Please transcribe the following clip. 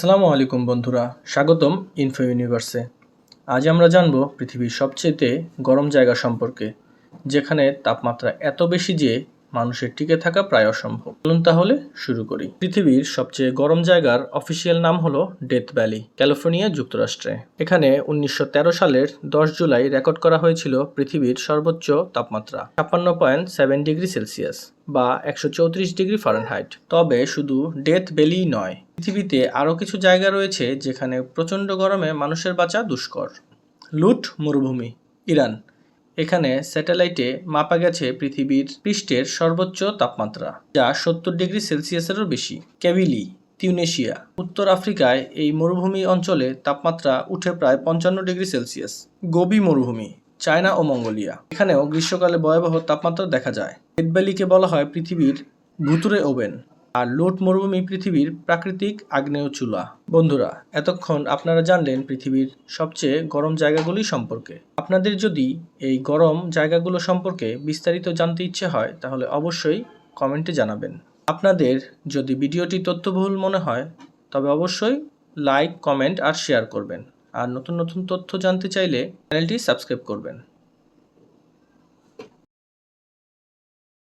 আসসালামু আলাইকুম বন্ধুরা, স্বাগতম ইনফো ইউনিভার্সে আজ আমরা জানব পৃথিবীর সবচেয়েতে গরম জায়গা সম্পর্কে, যেখানে তাপমাত্রা এত বেশি যে মানুষের টিকে থাকা প্রায় অসম্ভব। চলুন তাহলে শুরু করি। পৃথিবীর সবচেয়ে গরম জায়গার অফিসিয়াল নাম হলো ডেথ ভ্যালি, ক্যালিফোর্নিয়া যুক্তরাষ্ট্রে। এখানে উনিশশো তেরো সালের দশ জুলাই রেকর্ড করা হয়েছিল পৃথিবীর সর্বোচ্চ তাপমাত্রা, ছাপ্পান্ন পয়েন্ট সেভেন ডিগ্রি সেলসিয়াস বা একশো চৌত্রিশ ডিগ্রি ফারেনহাইট। তবে শুধু ডেথ ভ্যালিই নয়, পৃথিবীতে আরও কিছু জায়গা রয়েছে যেখানে প্রচণ্ড গরমে মানুষের বাঁচা দুষ্কর। লুট মরুভূমি, ইরান। এখানে স্যাটেলাইটে মাপা গেছে পৃথিবীর পৃষ্ঠের সর্বোচ্চ তাপমাত্রা, যা সত্তর ডিগ্রি সেলসিয়াসেরও বেশি। ক্যাবিলি তিউনেশিয়া, উত্তর আফ্রিকায় এই মরুভূমি অঞ্চলে তাপমাত্রা উঠে প্রায় পঞ্চান্ন ডিগ্রি সেলসিয়াস। গোবি মরুভূমি, চায়না ও মঙ্গোলিয়া। এখানেও গ্রীষ্মকালে ভয়াবহ তাপমাত্রা দেখা যায়। রেডব্যালিকে বলা হয় পৃথিবীর ভুতুরে ওভেন। আর লোট মরুভূমি পৃথিবীর প্রাকৃতিক আগ্নেয় চুলা। বন্ধুরা, এতক্ষণ আপনারা জানলেন পৃথিবীর সবচেয়ে গরম জায়গাগুলি সম্পর্কে। আপনাদের যদি এই গরম জায়গাগুলো সম্পর্কে বিস্তারিত জানতে ইচ্ছে হয়, তাহলে অবশ্যই কমেন্টে জানাবেন। আপনাদের যদি ভিডিওটি তথ্যবহুল মনে হয়, তবে অবশ্যই লাইক, কমেন্ট আর শেয়ার করবেন। আর নতুন নতুন তথ্য জানতে চাইলে চ্যানেলটি সাবস্ক্রাইব করবেন।